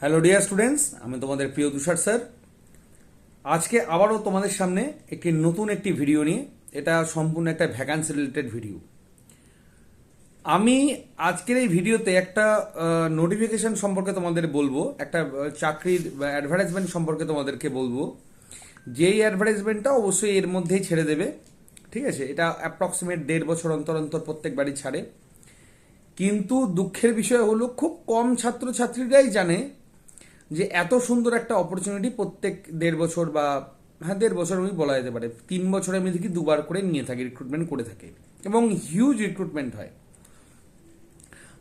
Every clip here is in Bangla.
হ্যালো ডিয়ার স্টুডেন্টস আমি তোমাদের প্রিয় তুষার স্যার। আজকে আবারও তোমাদের সামনে একটি নতুন একটি ভিডিও নিয়ে, এটা সম্পূর্ণ একটা ভ্যাকান্সি রিলেটেড ভিডিও আমি আজকের এই ভিডিওতে একটা নোটিফিকেশন সম্পর্কে তোমাদের বলব, একটা চাকরির অ্যাডভার্টাইজমেন্ট সম্পর্কে তোমাদেরকে বলব। যেই অ্যাডভার্টাইজমেন্টটা অবশ্যই এর মধ্যেই ছেড়ে দেবে, ঠিক আছে? এটা অ্যাপ্রক্সিমেট দেড় বছর অন্তর অন্তর প্রত্যেক বাড়ি ছাড়ে। কিন্তু দুঃখের বিষয় হলো, খুব কম ছাত্রছাত্রীরাই জানে যে এত সুন্দর একটা অপরচুনিটি প্রত্যেক দেড় বছর বা হ্যাঁ দেড় বছর আমি বলা যেতে পারে। তিন বছরে আমি দেখি দুবার করে নিয়ে থাকি রিক্রুটমেন্ট করে থাকে। এবং হিউজ রিক্রুটমেন্ট হয়।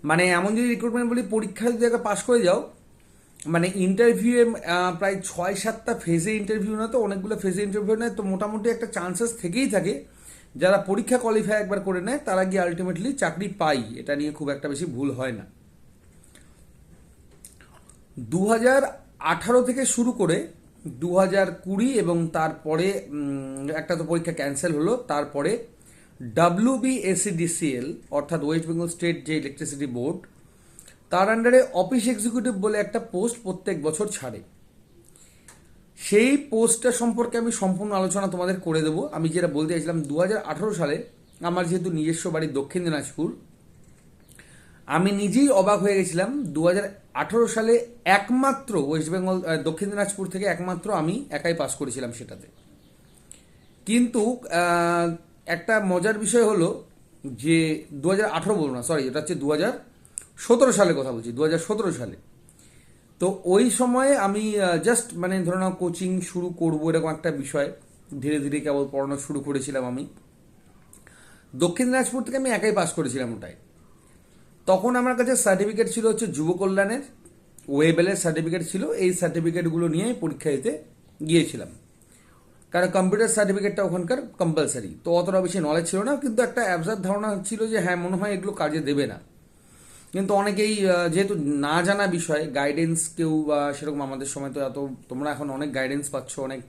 মানে এমন যদি রিক্রুটমেন্ট বলি, পরীক্ষা যদি পাশ করে যাও মানে ইন্টারভিউয়ে প্রায় ছয় সাতটা ফেজে ইন্টারভিউ না তো, অনেকগুলো ফেজে ইন্টারভিউ নেয় তো মোটামুটি একটা চান্সেস থেকেই থাকে। যারা পরীক্ষা কোয়ালিফাই একবার করে নেয়, তারা গিয়ে আলটিমেটলি চাকরি পাই এটা নিয়ে খুব একটা বেশি ভুল হয় না। দু আঠারো থেকে শুরু করে দু হাজার কুড়ি এবং তারপরে একটা তো পরীক্ষা ক্যান্সেল হলো, তারপরে ডাব্লিউ বিএসিডিসিএল অর্থাৎ ওয়েস্ট বেঙ্গল স্টেট যে ইলেকট্রিসিটি বোর্ড, তার আন্ডারে অফিস এক্সিকিউটিভ বলে একটা পোস্ট প্রত্যেক বছর ছাড়ে। সেই পোস্টটা সম্পর্কে আমি সম্পূর্ণ আলোচনা তোমাদের করে দেবো। আমি যেটা বলতে চাইছিলাম দু হাজার আঠারো সালে আমার যেহেতু নিজস্ব বাড়ি দক্ষিণ দিনাজপুর আমি নিজেই অবাক হয়ে গেছিলাম। দু হাজার আঠেরো সালে একমাত্র ওয়েস্ট বেঙ্গল দক্ষিণ দিনাজপুর থেকে একমাত্র আমি একাই পাস করেছিলাম সেটাতে। কিন্তু একটা মজার বিষয় হলো যে দু হাজার আঠারো বলব না সরি এটা হচ্ছে দু হাজার সতেরো সালে কথা বলছি দু হাজার সতেরো সালে। তো ওই সময়ে আমি জাস্ট মানে ধরে নাও কোচিং শুরু করব এরকম একটা বিষয়। ধীরে ধীরে কেবল পড়ানো শুরু করেছিলাম আমি। দক্ষিণ দিনাজপুর থেকে আমি একাই পাস করেছিলাম ওটাই। তখন আমার কাছে সার্টিফিকেট ছিল হচ্ছে যুব কল্যাণের, ওয়েবেলের সার্টিফিকেট ছিল, এই সার্টিফিকেটগুলো নিয়ে পরীক্ষা দিতে গিয়েছিলাম। কারণ কম্পিউটার সার্টিফিকেটটা ওখানকার কম্পালসারি তো অতটা বেশি নলেজ ছিল না, কিন্তু একটা অ্যাবসার্ভ ধারণা ছিল যে হ্যাঁ মনে হয় এগুলো কাজে দেবে না। কিন্তু অনেকেই যেহেতু না জানা বিষয় গাইডেন্স কেউ বা সেরকম আমাদের সময় তো এত, তোমরা এখন অনেক গাইডেন্স পাচ্ছ, অনেক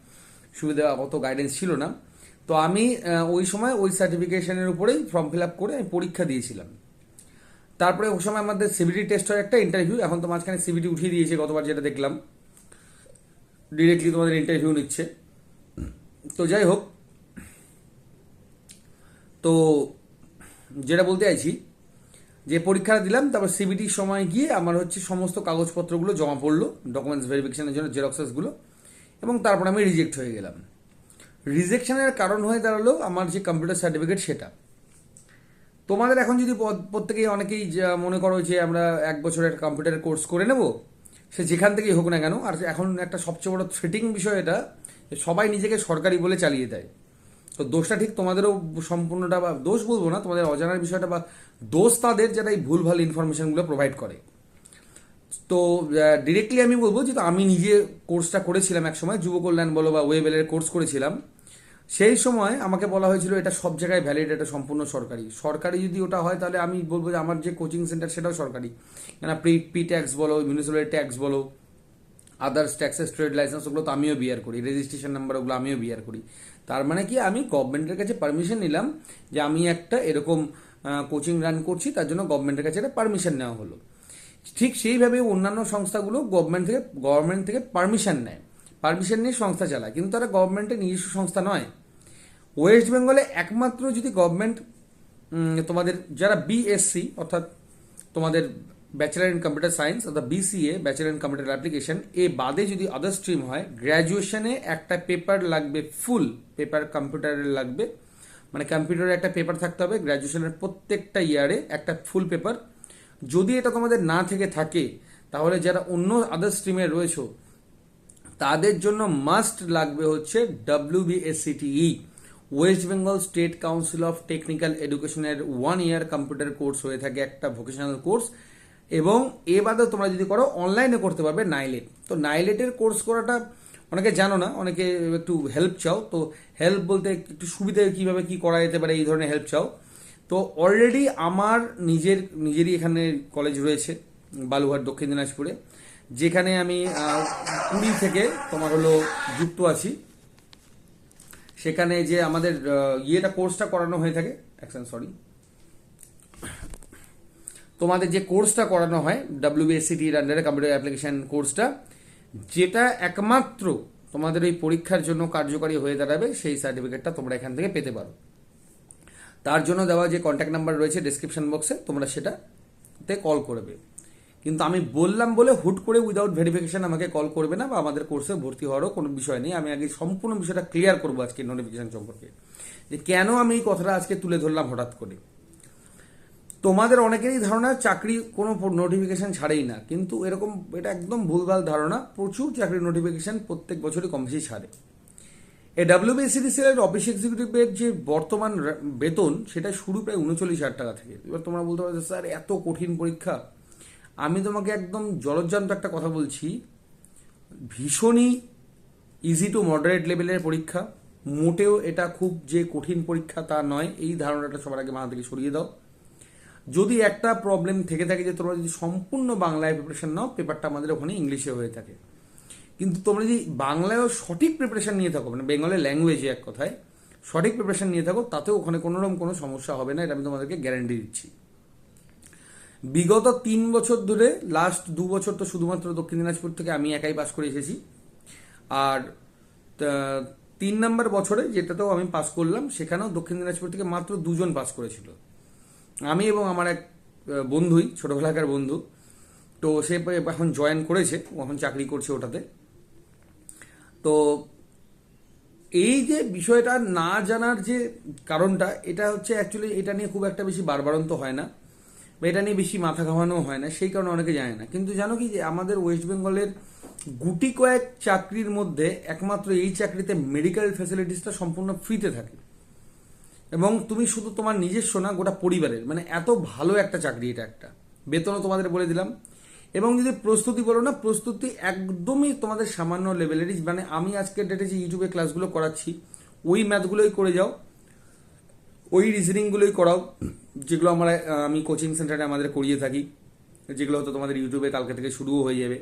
সুবিধা অত গাইডেন্স ছিল না। তো আমি ওই সময় ওই সার্টিফিকেশনের উপরেই ফর্ম ফিল আপ করে আমি পরীক্ষা দিয়েছিলাম। তারপরে ওই সময় আমাদের সিবিটি টেস্ট হয় একটা ইন্টারভিউ এখন তো মাঝখানে সিবিটি উঠিয়ে দিয়েছে গতবার যেটা দেখলাম। ডিরেক্টলি তোমাদের ইন্টারভিউ নিচ্ছে। তো যাই হোক, তো যেটা বলতে চাইছি, যে পরীক্ষাটা দিলাম, তারপর সিবিটির সময় গিয়ে আমার হচ্ছে সমস্ত কাগজপত্রগুলো জমা পড়ল ডকুমেন্টস ভেরিফিকেশনের জন্য জেরক্সেসগুলো এবং তারপর আমি রিজেক্ট হয়ে গেলাম। রিজেকশনের কারণ হয়ে দাঁড়াল আমার যে কম্পিউটার সার্টিফিকেট সেটা। তোমাদের এখন যদি প্রত্যেকেই অনেকেই মনে করো যে আমরা এক বছরের কম্পিউটার কোর্স করে নেব, সে যেখান থেকেই হোক না কেন, আর এখন একটা সবচেয়ে বড় থ্রেটিং বিষয় এটা সবাই নিজেকে সরকারি বলে চালিয়ে দেয়। তো দোষটা ঠিক তোমাদেরও সম্পূর্ণটা বা দোষ বলব না, তোমাদের অজানার বিষয়টা বা দোষ তাদের যারা এই ভুলভাল ইনফরমেশনগুলো প্রোভাইড করে। তো ডিরেক্টলি আমি বলব যে আমি নিজে কোর্সটা করেছিলাম এক সময় যুব কল্যাণ বলো বা ওয়েবেলের কোর্স করেছিলাম। সেই সময় আমাকে বলা হয়েছিল, এটা সব জায়গায় ভ্যালিড এটা সম্পূর্ণ সরকারি। সরকারি যদি ওটা হয়, তাহলে আমি বলব যে আমার যে কোচিং সেন্টার সেটাও সরকারি। কেন প্রি পি ট্যাক্স বলো মিউনিসিপ্যালিটি ট্যাক্স বলো আদার্স ট্যাক্সেস ট্রেড লাইসেন্স ওগুলো তো আমিও বিয়ার করি। রেজিস্ট্রেশন নাম্বার ওগুলো আমিও বিয়ার করি। তার মানে কি, আমি গভর্নমেন্টের কাছে পারমিশন নিলাম যে আমি একটা এরকম কোচিং রান করছি, তার জন্য গভর্নমেন্টের কাছে একটা পারমিশন নেওয়া হলো। ঠিক সেইভাবে অন্যান্য সংস্থাগুলো গভর্নমেন্ট থেকে গভর্নমেন্ট থেকে পারমিশন নেয়। পারমিশন নিয়ে সংস্থা চালায়। কিন্তু তারা গভর্নমেন্টের নিজস্ব সংস্থা নয়। ওয়েস্ট বেঙ্গলে একমাত্র যদি গভর্নমেন্ট তোমাদের যারা বিএসসি অর্থাৎ তোমাদের ব্যাচেলার ইন কম্পিউটার সায়েন্স অর্থাৎ BCA bachelor in computer application এ বাদে যদি আদার স্ট্রিম হয় গ্র্যাজুয়েশনে একটা পেপার লাগবে ফুল পেপার কম্পিউটারের লাগবে। মানে কম্পিউটারে একটা পেপার থাকতে হবে গ্র্যাজুয়েশনের প্রত্যেকটা ইয়ারে একটা ফুল পেপার যদি এটা তোমাদের না থেকে থাকে, তাহলে যারা অন্য আদার স্ট্রিমে রয়েছে তাদের জন্য মাস্ট লাগবে হচ্ছে WBSCTE west Bengal state council of technical এডুকেশনের ওয়ান ইয়ার কম্পিউটার কোর্স হয়ে থাকে একটা ভোকেশনাল কোর্স এবং এ বাদে তোমরা যদি করো অনলাইনে করতে পারবে নাইলেট তো নাইলেটের কোর্স করাটা অনেকে জানো না, অনেকে একটু হেল্প চাও। তো হেল্প বলতে একটু সুবিধা কীভাবে কি করা যেতে পারে, এই ধরনের হেল্প চাও। তো অলরেডি আমার নিজের, নিজেরই এখানে কলেজ রয়েছে বালুঘাট দক্ষিণ দিনাজপুরে। যেখানে আমি কুড়ি থেকে তোমার হলো যুক্ত আছি। সেখানে যে আমাদের ইয়েটা কোর্সটা করানো হয়ে থাকে। অ্যাকশন সরি তোমাদের যে কোর্সটা করানো হয় ডাব্লিউবিএসসিটির আন্ডারে কম্পিউটার অ্যাপ্লিকেশন কোর্সটা যেটা একমাত্র তোমাদের ওই পরীক্ষার জন্য কার্যকারী হয়ে দাঁড়াবে, সেই সার্টিফিকেটটা তোমরা এখান থেকে পেতে পারো। তার জন্য দেওয়া যে কন্ট্যাক্ট নাম্বার রয়েছে ডিসক্রিপশন বক্সে তোমরা সেটাতে কল করবে কিন্তু আমি বললাম বলে হুট করে উইদাউট ভেরিফিকেশন আমাকে কল করবে না বা আমাদের কোর্সে ভর্তি হওয়ারও কোনো বিষয় নেই। আমি আগে সম্পূর্ণ বিষয়টা ক্লিয়ার করব আজকে নোটিফিকেশন সম্পর্কে। যে কেন আমি এই কথাটা আজকে তুলে ধরলাম হঠাৎ করে? তোমাদের অনেকেরই ধারণা চাকরি কোনো নোটিফিকেশন ছাড়েই না। কিন্তু এরকম এটা একদম ভুলভাল ধারণা। প্রচুর চাকরির নোটিফিকেশান প্রত্যেক বছরই কম বেশি ছাড়ে। এই ডাব্লিউবিএসিডিসিএল এর অফিস এক্সিকিউটিভের যে বর্তমান বেতন, সেটা শুরু প্রায় উনচল্লিশ হাজার টাকা থেকে। এবার তোমরা বলতে পারো স্যার, এত কঠিন পরীক্ষা। আমি তোমাকে একদম জলজ্জান্ত একটা কথা বলছি। ভীষণই ইজি টু মডারেট লেভেলের পরীক্ষা। মোটেও এটা খুব যে কঠিন পরীক্ষা তা নয়, এই ধারণাটা সবার আগে মাথা থেকে সরিয়ে দাও। যদি একটা প্রবলেম থেকে থাকে যে তোমরা যদি সম্পূর্ণ বাংলায় প্রিপারেশন নাও পেপারটা আমাদের ওখানে ইংলিশে হয়ে থাকে। কিন্তু তোমরা যদি বাংলায়ও সঠিক প্রিপারেশন নিয়ে থাকো মানে বেঙ্গলের ল্যাঙ্গুয়েজে এক কথায়, সঠিক প্রিপারেশন নিয়ে থাকো, তাতেও ওখানে কোনোরকম কোনো সমস্যা হবে না, এটা আমি তোমাদেরকে গ্যারান্টি দিচ্ছি। বিগত তিন বছর ধরে লাস্ট দু বছর তো শুধুমাত্র দক্ষিণ দিনাজপুর থেকে আমি একাই পাস করে এসেছি। আর তিন নম্বর বছরে যেটাতেও আমি পাস করলাম, সেখানেও দক্ষিণ দিনাজপুর থেকে মাত্র দুজন পাস করেছিল। আমি এবং আমার এক বন্ধুই, ছোটোবেলাকার বন্ধু, তো সে এখন জয়েন করেছে এখন চাকরি করছে ওটাতে। তো, এই যে বিষয়টা না জানার যে কারণটা, এটা হচ্ছে অ্যাকচুয়ালি এটা নিয়ে খুব একটা বেশি বারবারন্ত হয় না। বা এটা নিয়ে বেশি মাথা ঘামানো হয় না, সেই কারণে অনেকে জানে না। কিন্তু জানো কি যে আমাদের ওয়েস্ট বেঙ্গলের গুটি কয়েক চাকরির মধ্যে একমাত্র এই চাকরিতে মেডিকেল ফ্যাসিলিটিসটা সম্পূর্ণ ফ্রিতে থাকে। এবং তুমি শুধু তোমার নিজস্ব না, গোটা পরিবারের। মানে এত ভালো একটা চাকরি এটা একটা। বেতনও তোমাদের বলে দিলাম। এবং যদি প্রস্তুতি বলো না, প্রস্তুতি একদমই তোমাদের সামান্য লেভেলেরই মানে আমি আজকের ডেটে যে ইউটিউবে ক্লাসগুলো করাচ্ছি, ওই ম্যাথগুলোই করে যাও। ওই রিজনিংগুলোই করাও, যেগুলো আমরা আমি কোচিং সেন্টারে আমাদের করিয়ে থাকি, যেগুলো হয়তো তোমাদের ইউটিউবে কালকে থেকে শুরুও হয়ে যাবে।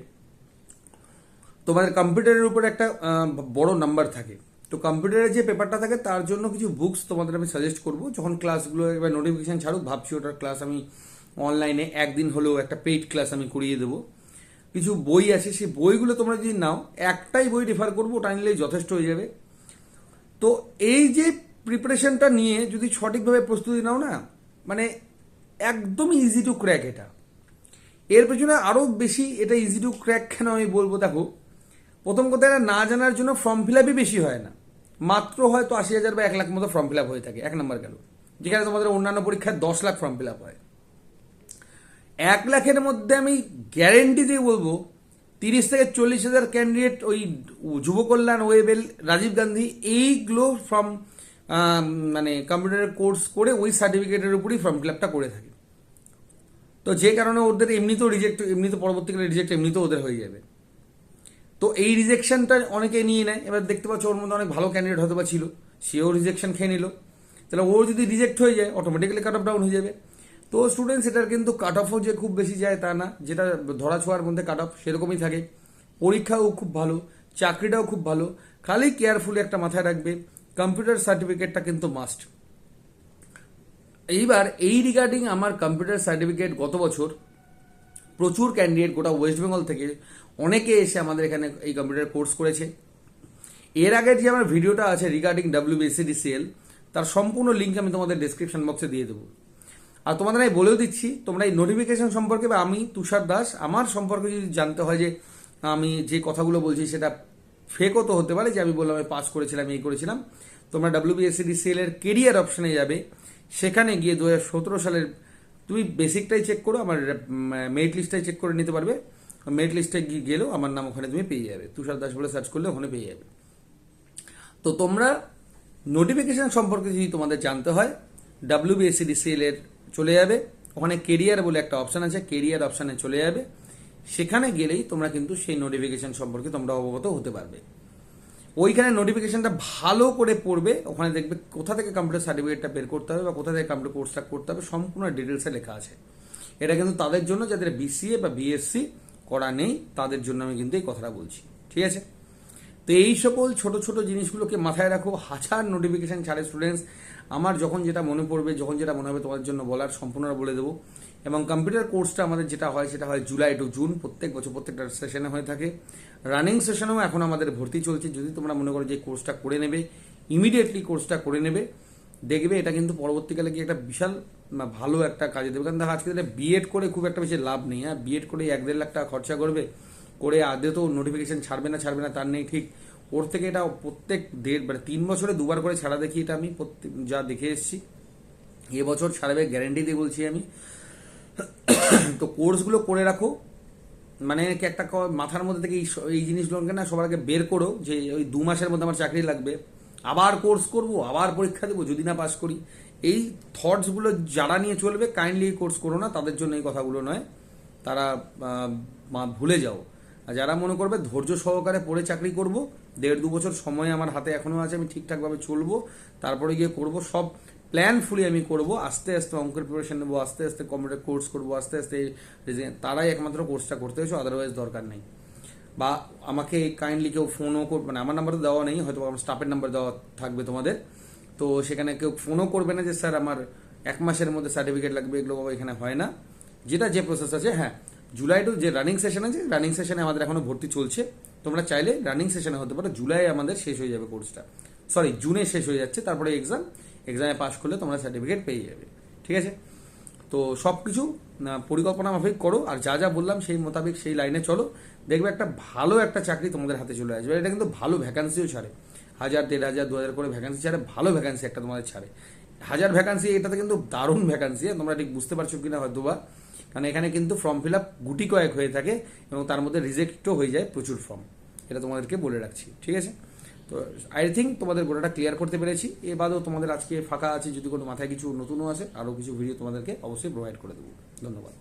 তোমাদের কম্পিউটারের উপর একটা বড় নাম্বার থাকে। তো কম্পিউটারের যে পেপারটা থাকে, তার জন্য কিছু বুকস তোমাদের আমি সাজেস্ট করব। যখন ক্লাসগুলো এবার নোটিফিকেশন ছাড়ুক, ভাবছি ওটার ক্লাস আমি অনলাইনে একদিন হলেও একটা পেইড ক্লাস আমি করিয়ে দেবো। কিছু বই আছে, সেই বইগুলো তোমরা যদি নাও, একটাই বই রেফার করব, ওটা নিলেই যথেষ্ট হয়ে যাবে। তো এই যে প্রিপারেশনটা নিয়ে যদি সঠিকভাবে প্রস্তুতি নাও না মানে একদমই ইজি টু ক্র্যাক এটা। এর পেছনে আরও বেশি এটা ইজি টু ক্র্যাক কেন আমি বলব দেখো, প্রথম কথা এটা না জানার জন্য ফর্ম ফিল আপই বেশি হয় না। মাত্র হয়তো আশি হাজার বা এক লাখ মতো ফর্ম ফিল আপ হয়ে থাকে, এক নম্বর গেল। যেখানে তোমাদের অন্যান্য পরীক্ষায় দশ লাখ ফর্ম ফিল আপ হয়। এক লাখের মধ্যে আমি গ্যারেন্টি দিয়ে বলব, তিরিশ থেকে চল্লিশ হাজার ক্যান্ডিডেট ওই যুব কল্যাণ, ওয়েবেল, রাজীব গান্ধী, এইগুলো ফ্রম মানে কম্পিউটারের কোর্স করে ওই সার্টিফিকেটের উপরই ফর্ম ফিল আপটা করে থাকে। তো যে কারণে ওদের এমনিতেও রিজেক্ট এমনিতে পরবর্তীকালে রিজেক্ট এমনিতেও ওদের হয়ে যাবে। তো এই রিজেকশনটা অনেকে নিয়ে নেয়। এবার দেখতে পাচ্ছ ওর মধ্যে অনেক ভালো ক্যান্ডিডেট হয়তো বা ছিল। সেও রিজেকশন খেয়ে নিল। তাহলে ও যদি রিজেক্ট হয়ে যায় অটোমেটিক্যালি কাট অফ ডাউন হয়ে যাবে। তো স্টুডেন্টস এটার কিন্তু কাট অফও যে খুব বেশি যায় তা না। যেটা ধরা ছোঁয়ার মধ্যে কাট অফ সেরকমই থাকে। পরীক্ষাও খুব ভালো, চাকরিটাও খুব ভালো। খালি কেয়ারফুলি একটা মাথায় রাখবে। কম্পিউটার সার্টিফিকেটটা কিন্তু মাস্ট এইবার এই রিগার্ডিং আমার কম্পিউটার সার্টিফিকেট গত বছর প্রচুর ক্যান্ডিডেট গোটা ওয়েস্ট বেঙ্গল থেকে অনেকে এসে আমাদের এখানে এই কম্পিউটার কোর্স করেছে। এর আগের যে আমার ভিডিওটা আছে রিগার্ডিং ডাব্লিউবিএসিডিসিএল তার সম্পূর্ণ লিঙ্ক আমি তোমাদের ডিসক্রিপশন বক্সে দিয়ে দেবো। আর তোমাদের আমি বলেও দিচ্ছি, তোমরা এই নোটিফিকেশন সম্পর্কে বা আমি তুষার দাস, আমার সম্পর্কে যদি জানতে হয় যে আমি যে কথাগুলো বলছি সেটা ফেকও তো হতে পারে যে আমি বললাম, আমি পাস করেছিলাম, এই করেছিলাম। তোমরা ডাব্লিউবিএসিডিসিএল এর কেরিয়ার অপশনে যাবে। সেখানে গিয়ে দুহাজার সতেরো সালের, তুমি বেসিকটাই চেক করো, আমার মেরিট লিস্টটাই চেক করে নিতে পারবে। মেরিট লিস্টে গিয়ে গেলেও আমার নাম ওখানে তুমি পেয়ে যাবে। তুষার দাস বলে সার্চ করলে ওখানে পেয়ে যাবে। তো তোমরা নোটিফিকেশান সম্পর্কে যদি তোমাদের জানতে হয় ডাব্লিউবিএসসিডিসিএল এর চলে যাবে। ওখানে কেরিয়ার বলে একটা অপশান আছে কেরিয়ার অপশানে চলে যাবে। সেখানে গেলেই তোমরা কিন্তু সেই নোটিফিকেশন সম্পর্কে তোমরা অবগত হতে পারবে। ওইখানে নোটিফিকেশনটা ভালো করে পড়বে, ওখানে দেখবে কোথা থেকে কম্পিউটার সার্টিফিকেটটা বের করতে হবে বা কোথা থেকে কম্পিউটার কোর্সটা করতে হবে, সম্পূর্ণ ডিটেলসে লেখা আছে। এটা কিন্তু তাদের জন্য, যাদের বিসিএ বা বিএসসি করা নেই, তাদের জন্য আমি কিন্তু এই কথাটা বলছি। ঠিক আছে? তো এই সকল ছোট ছোট জিনিসগুলোকে মাথায় রাখো, হাজার নোটিফিকেশন ছাড়ে স্টুডেন্টস আমার যখন যেটা মনে পড়বে, যখন যেটা মনে হবে তোমাদের জন্য বলার সম্পূর্ণ বলে দেবো। এবং কম্পিউটার কোর্সটা আমাদের যেটা হয়, সেটা হয় জুলাই টু জুন প্রত্যেক বছর প্রত্যেকটা সেশনে হয়ে থাকে। রানিং সেশনেও এখন আমাদের ভর্তি চলছে। যদি তোমরা মনে করো যে কোর্সটা করে নেবে ইমিডিয়েটলি কোর্সটা করে নেবে, দেখবে এটা কিন্তু পরবর্তীকালে কি একটা বিশাল ভালো একটা কাজে দেবে। কারণ দেখো, আজকে বিএড করে খুব একটা বেশি লাভ নেই হ্যাঁ? বিএড করে এক দেড় লাখ টাকা খরচা করবে, করে আদে তো নোটিফিকেশন ছাড়বে না ছাড়বে না, তার নেই ঠিক। ওর থেকে এটা প্রত্যেক দেড় মানে তিন বছরে দুবার করে ছাড়া দেখি এটা আমি যা দেখে এসেছি। এবছর ছাড়বে গ্যারেন্টি দিয়ে বলছি আমি। তো কোর্সগুলো করে রাখো। মানে কি একটা মাথার মধ্যে থেকে এই জিনিসগুলোকে না সবার আগে বের করো যে ওই দু মাসের মধ্যে আমার চাকরি লাগবে। আবার কোর্স করব, আবার পরীক্ষা দেবো, যদি না পাস করি। এই থটসগুলো যারা নিয়ে চলবে, কাইন্ডলি কোর্স করো না, তাদের জন্য এই কথাগুলো নয়। তারা ভুলে যাও। আর যারা মনে করবে ধৈর্য সহকারে পড়ে চাকরি করব, দেড় দু বছর সময় আমার হাতে এখনও আছে, আমি ঠিকঠাকভাবে চলবো, তারপরে গিয়ে করব, সব প্ল্যান ফুলি আমি করব, আস্তে আস্তে অঙ্কের প্রিপারেশন নেব, আস্তে আস্তে কম্পিউটার কোর্স করব, আস্তে আস্তে তারাই একমাত্র কোর্সটা করতে হয়েছে আদারওয়াইজ দরকার নেই। বা আমাকে কাইন্ডলি কেউ ফোনও কর মানে আমার নাম্বার দেওয়া নেই, হয়তো আমার স্টাফের নাম্বার দেওয়া থাকবে তোমাদের। তো সেখানে কেউ ফোনও করবে না যে, স্যার, আমার এক মাসের মধ্যে সার্টিফিকেট লাগবে, এগুলো এখানে হয় না। যেটা যে প্রসেস আছে হ্যাঁ জুলাই টু যে রানিং সেশন আছে রানিং সেশনে আমাদের এখনও ভর্তি চলছে। তোমরা চাইলে রানিং সেশনে হতে পারো জুলাই আমাদের শেষ হয়ে যাবে কোর্সটা সরি জুনে শেষ হয়ে যাচ্ছে, তারপরে এক্সাম এক্সামে পাশ করলে তোমরা সার্টিফিকেট পেয়ে যাবে, ঠিক আছে? তো সব কিছু পরিকল্পনা মাফিক করো, আর যা যা বললাম সেই মোতাবেক সেই লাইনে চলো। দেখবে একটা ভালো একটা চাকরি তোমাদের হাতে চলে আসবে। এটা কিন্তু ভালো ভ্যাকান্সিও ছাড়ে। হাজার, দেড় হাজার, দু হাজার করে ভ্যাকান্সি ছাড়ে, ভালো ভ্যাকান্সি একটা তোমাদের ছাড়ে। হাজার ভ্যাকান্সি এটাতে কিন্তু দারুণ ভ্যাকান্সি তোমরা ঠিক বুঝতে পারছ কিনা হয়তো বা কারণ এখানে কিন্তু ফর্ম ফিল আপ গুটি কয়েক হয়ে থাকে এবং তার মধ্যে রিজেক্টও হয়ে যায় প্রচুর ফর্ম এটা তোমাদেরকে বলে রাখছি, ঠিক আছে? তো আই থিঙ্ক তোমাদের গোটাটা ক্লিয়ার করতে পেরেছি। এ বাদেও তোমাদের আজকে ফাঁকা আছে, যদি কোনো মাথায় কিছু নতুনও আসে, আরও কিছু ভিডিও তোমাদেরকে অবশ্যই প্রোভাইড করে দেবো। ধন্যবাদ।